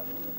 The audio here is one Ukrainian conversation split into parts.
Gracias.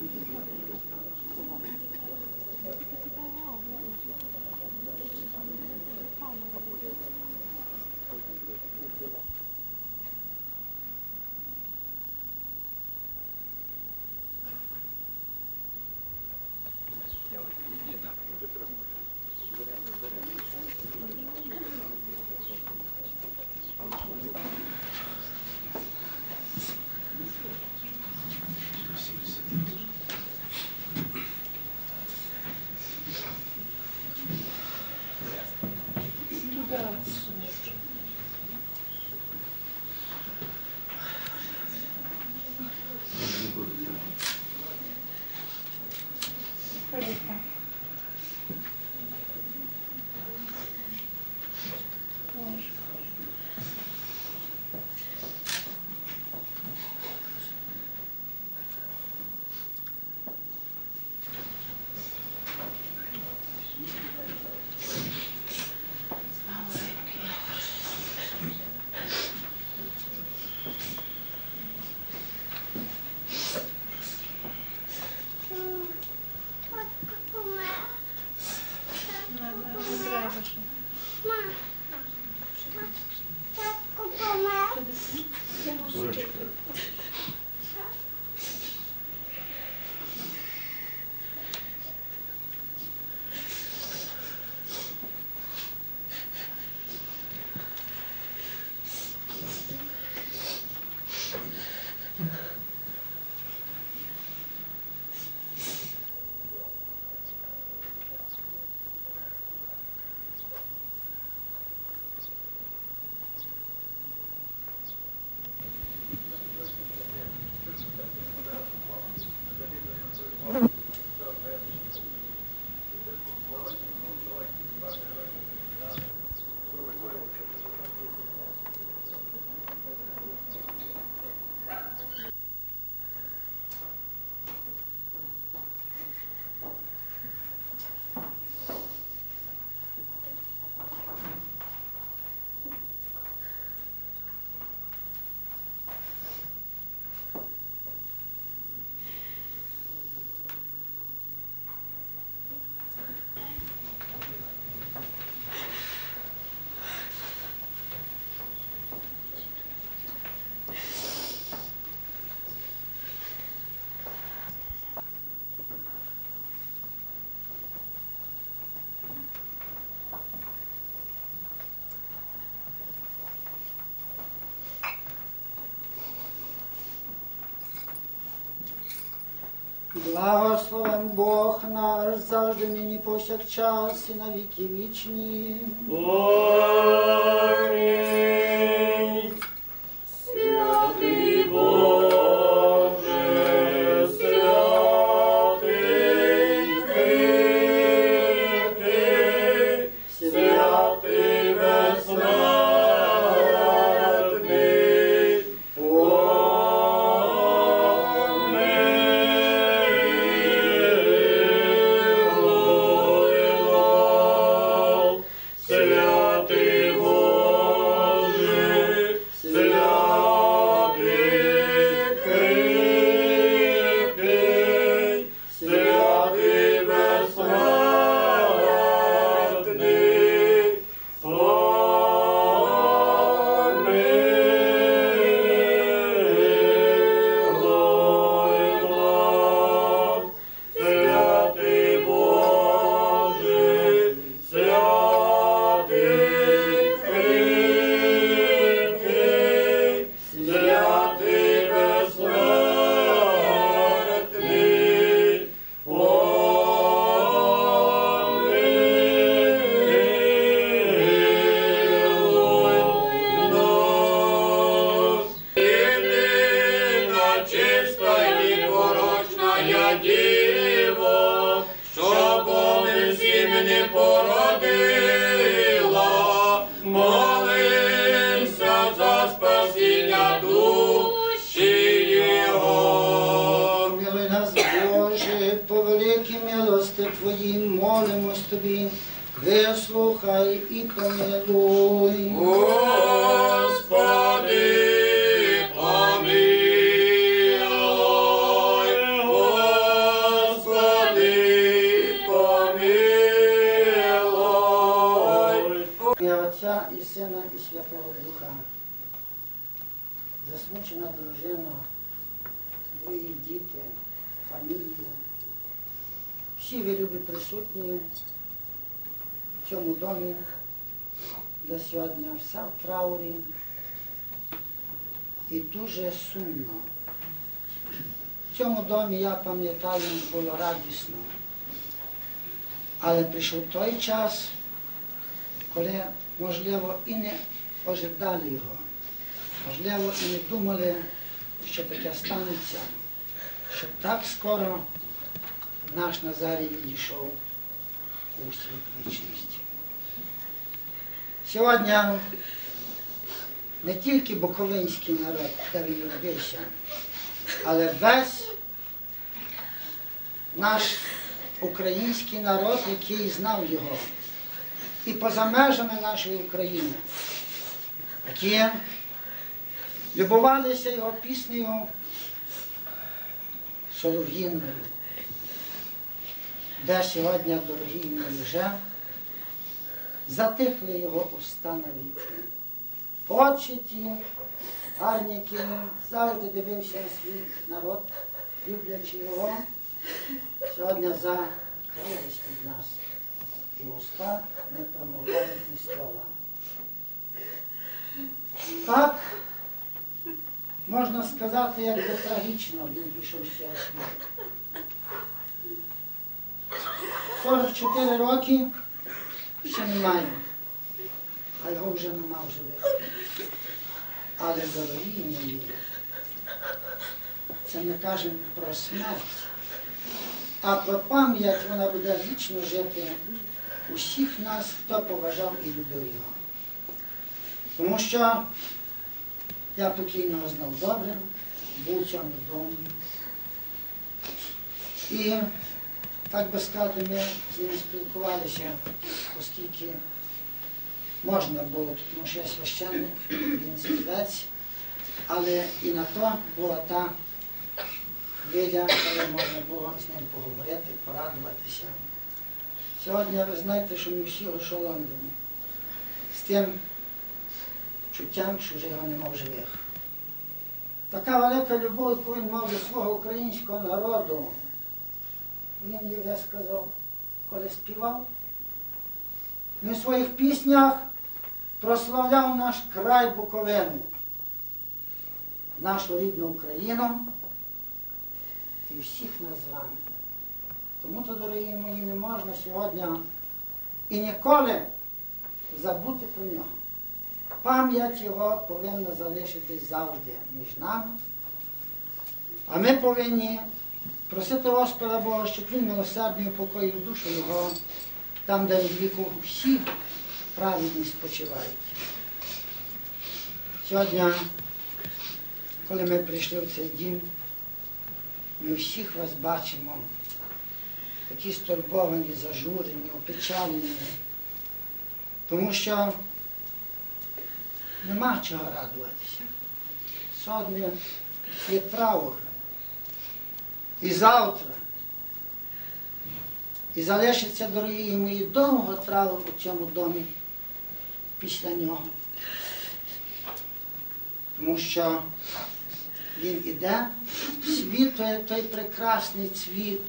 Благословен Бог наш, завжди нині повсякчас і на віки вічні. Амінь. Твоїм молимось Тобі, вислухай і помилуй. Господи, помилуй, Господи, помилуй. І Отця і Сина, і Святого Духа. Засмучена дружина. Ви любі присутні в цьому домі, де сьогодні вся в траурі. І дуже сумно. В цьому домі, я пам'ятаю, було радісно. Але прийшов той час, коли, можливо, і не ожидали його. Можливо, і не думали, що таке станеться, що так скоро наш Назарій відійшов у світ вічності. Сьогодні не тільки Буковинський народ, де він родився, але весь наш український народ, який знав його, і поза межами нашої України, які любувалися його піснею Солов'їною, де сьогодні, дорогі мої, вже затихли його уста навіки. Очі ті, гарні, які завжди дивився на свій народ, люблячи його, сьогодні закрились від нас. І уста не промовляють ні слова. Так, можна сказати, як би трагічно він пішов з цього світу. 44 роки ще немає, а його вже нема в живих. Але, дорогі мої, це ми кажемо про смерть, а про пам'ять вона буде вічно жити усіх нас, хто поважав і любив його. Тому що я покійного знав добре, був цьому домі. І, так би сказати, ми з ним спілкувалися, оскільки можна було, тому що я священник, він співець, але і на то була та хвиля, коли можна було з ним поговорити, порадуватися. Сьогодні ви знаєте, що ми всі ошеломлені з тим чуттям, що вже його нема в живих. Така велика любов, яку він мав до свого українського народу, він її висказав, коли співав. Він в своїх піснях прославляв наш край Буковину, нашу рідну Україну і всіх нас з вами. Тому то, дорогі мої, не можна сьогодні і ніколи забути про нього. Пам'ять його повинна залишитись завжди між нами. А ми повинні просити Господа Бога, щоб Він милосердно упокоїв душу його там, де від віку всі праведні спочивають. Сьогодні, коли ми прийшли в цей дім, ми всіх вас бачимо, такі стурбовані, зажурені, опечалені, тому що нема чого радуватися. Сьогодні є траур. І завтра. І залишиться, дорогі мої, довго траур у цьому домі після нього. Тому що він іде, світ той, той прекрасний цвіт.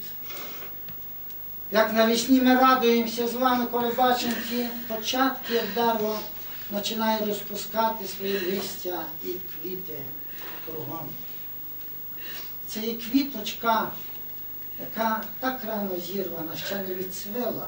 Як навесні ми радуємося з вами, коли бачимо ті початки, як дерево починає розпускати свої листя і квіти кругом. Це є квіточка, яка так рано зірвана, ще не відцвила.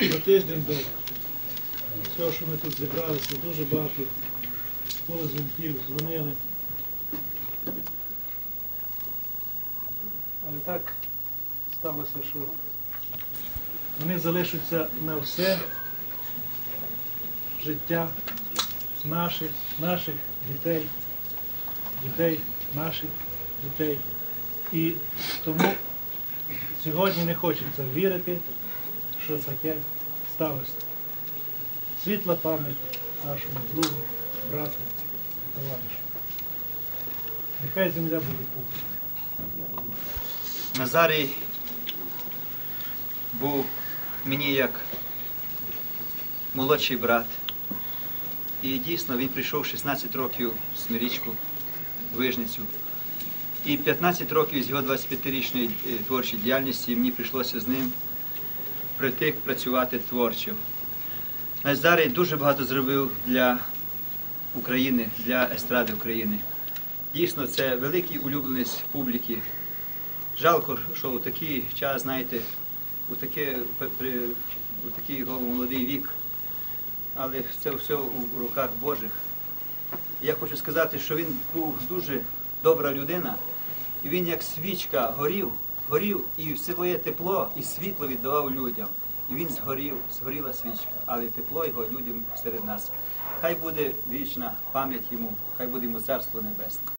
За тиждень до цього, що ми тут зібралися, дуже багато було дзвонили. Так сталося, що вони залишаться на все життя наших, наших дітей, дітей наших дітей. І тому сьогодні не хочеться вірити, що таке сталося. Світла пам'ять нашому другу, брату, товаришу. Нехай земля буде пухом. Назарій був мені як молодший брат. І дійсно він прийшов 16 років в Смирічку, Вижницю. І 15 років з його 25-річної е, творчої діяльності мені прийшлося з ним прийти працювати творчо. Назарій дуже багато зробив для України, для естради України. Дійсно, це великий улюбленець публіки. Жалко, що у такий час, знаєте, у, таке, при, у такий його молодий вік, але це все у, руках Божих. Я хочу сказати, що він був дуже добра людина, і він як свічка горів, горів і своє тепло і світло віддавав людям. І він згорів, згоріла свічка, але тепло його людям серед нас. Хай буде вічна пам'ять йому, хай буде йому царство небесне.